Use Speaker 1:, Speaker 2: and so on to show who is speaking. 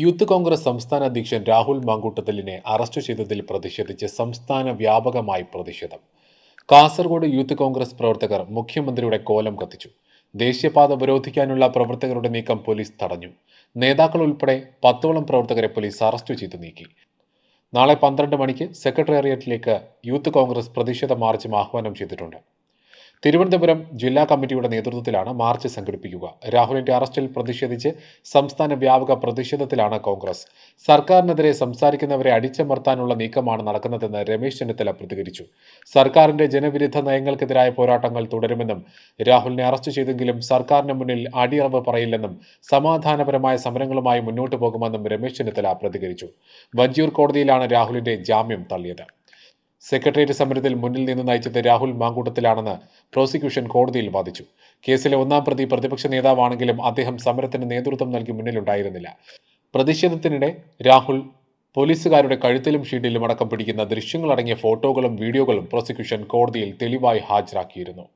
Speaker 1: Youth Congress സംസ്ഥാന അധ്യക്ഷൻ Rahul മാങ്കൂട്ടത്തലിനെ arrest ചെയ്തതിൽ പ്രതിഷേധിച്ച് സംസ്ഥാന വ്യാപകമായി പ്രതിഷേധം. കാസർഗോഡ് യൂത്ത് കോൺഗ്രസ് പ്രവർത്തകർ മുഖ്യമന്ത്രിയുടെ കോലം കത്തിച്ചു. ദേശീയപാത ഉപരോധിക്കാനുള്ള പ്രവർത്തകരുടെ നീക്കം പോലീസ് തടഞ്ഞു. നേതാക്കൾ ഉൾപ്പെടെ പത്തോളം പ്രവർത്തകരെ പോലീസ് അറസ്റ്റ് ചെയ്ത് നീക്കി. നാളെ പന്ത്രണ്ട് മണിക്ക് സെക്രട്ടേറിയറ്റിലേക്ക് യൂത്ത് കോൺഗ്രസ് പ്രതിഷേധ മാർച്ചും ആഹ്വാനം ചെയ്തിട്ടുണ്ട്. തിരുവനന്തപുരം ജില്ലാ കമ്മിറ്റിയുടെ നേതൃത്വത്തിലാണ് മാർച്ച് സംഘടിപ്പിക്കുക. രാഹുലിന്റെ അറസ്റ്റിൽ പ്രതിഷേധിച്ച് സംസ്ഥാന വ്യാപക പ്രതിഷേധത്തിലാണ് കോൺഗ്രസ്. സർക്കാരിനെതിരെ സംസാരിക്കുന്നവരെ അടിച്ചമർത്താനുള്ള നീക്കമാണ് നടക്കുന്നതെന്ന് രമേശ് ചെന്നിത്തല പ്രതികരിച്ചു. സർക്കാരിന്റെ ജനവിരുദ്ധ നയങ്ങൾക്കെതിരായ പോരാട്ടങ്ങൾ തുടരുമെന്നും രാഹുലിനെ അറസ്റ്റ് ചെയ്തെങ്കിലും സർക്കാരിന് മുന്നിൽ അടിയറവ് പറയില്ലെന്നും സമാധാനപരമായ സമരങ്ങളുമായി മുന്നോട്ടു പോകുമെന്നും രമേശ് ചെന്നിത്തല പ്രതികരിച്ചു. വഞ്ചിയൂർ കോടതിയിലാണ് രാഹുലിന്റെ ജാമ്യം തള്ളിയത്. സെക്രട്ടേറിയറ്റ് സമരത്തിൽ മുന്നിൽ നിന്ന് നയിച്ചത് രാഹുൽ മാങ്കൂട്ടത്തിലാണെന്ന് പ്രോസിക്യൂഷൻ കോടതിയിൽ വാദിച്ചു. കേസിലെ ഒന്നാം പ്രതി പ്രതിപക്ഷ നേതാവാണെങ്കിലും അദ്ദേഹം സമരത്തിന് നേതൃത്വം നൽകി മുന്നിലുണ്ടായിരുന്നില്ല. പ്രതിഷേധത്തിനിടെ രാഹുൽ പോലീസുകാരുടെ കഴുത്തിലും ഷീഡിലും അടക്കം പിടിക്കുന്ന ദൃശ്യങ്ങളടങ്ങിയ ഫോട്ടോകളും വീഡിയോകളും പ്രോസിക്യൂഷൻ കോടതിയിൽ തെളിവായി ഹാജരാക്കിയിരുന്നു.